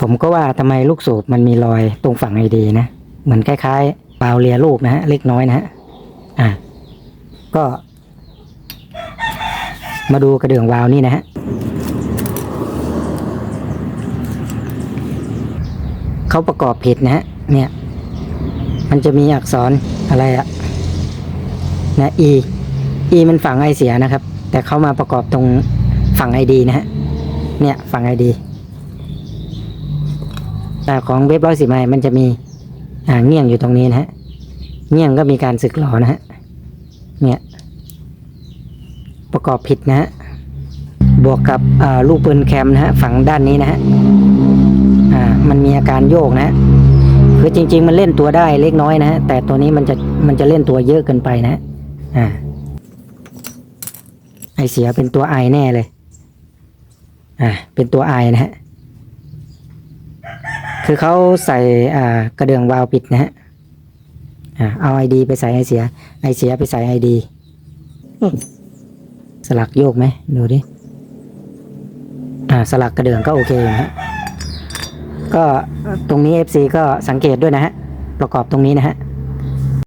ผมก็ว่าทำไมลูกสูบมันมีรอยตรงฝั่งไอดีนะ เหมือนคล้ายๆเปล่าเลียลูกนะฮะเล็กน้อยนะฮะอะก็ มาดูกระเดื่องวาล์วนี่นะฮะเขาประกอบผิดนะฮะเนี่ย มันจะมีอักษรอะไรอะนะ e e มันฝั่งไอเสียนะครับ แต่เขามาประกอบตรงฝั่งไอดีนะฮะเนี่ยฝั่งไอดี ของเว็บร้อยสิบไมมันจะมีอ่าเงี้ยงอยู่ตรงนี้นะฮะเงี้ยงก็มีการสึกหลอนะฮะเนี่ยประกอบผิดนะฮะบวกกับลูกปืนแคมนะฮะฝั่งด้านนี้นะฮะอ่ามันมีอาการโยกนะฮะคือจริง ๆ มันเล่นตัวได้เล็กน้อยนะฮะแต่ตัวนี้มันจะมันจะเล่นตัวเยอะเกินไปนะฮะอ่าไอเสียเป็นตัวไอแน่เลย อ่าเป็นตัวไอนะฮะ คือเขาใส่อ่ากระเดื่องวาล์วปิดนะฮะเอาไอดีไปใส่ไอเสีย ไอเสียไปใส่ไอดีสลักโยกไหมดูดิสลักกระเดื่องก็โอเคนะฮะก็ตรงนี้ FC ก็สังเกตด้วยนะฮะ ประกอบตรงนี้นะฮะ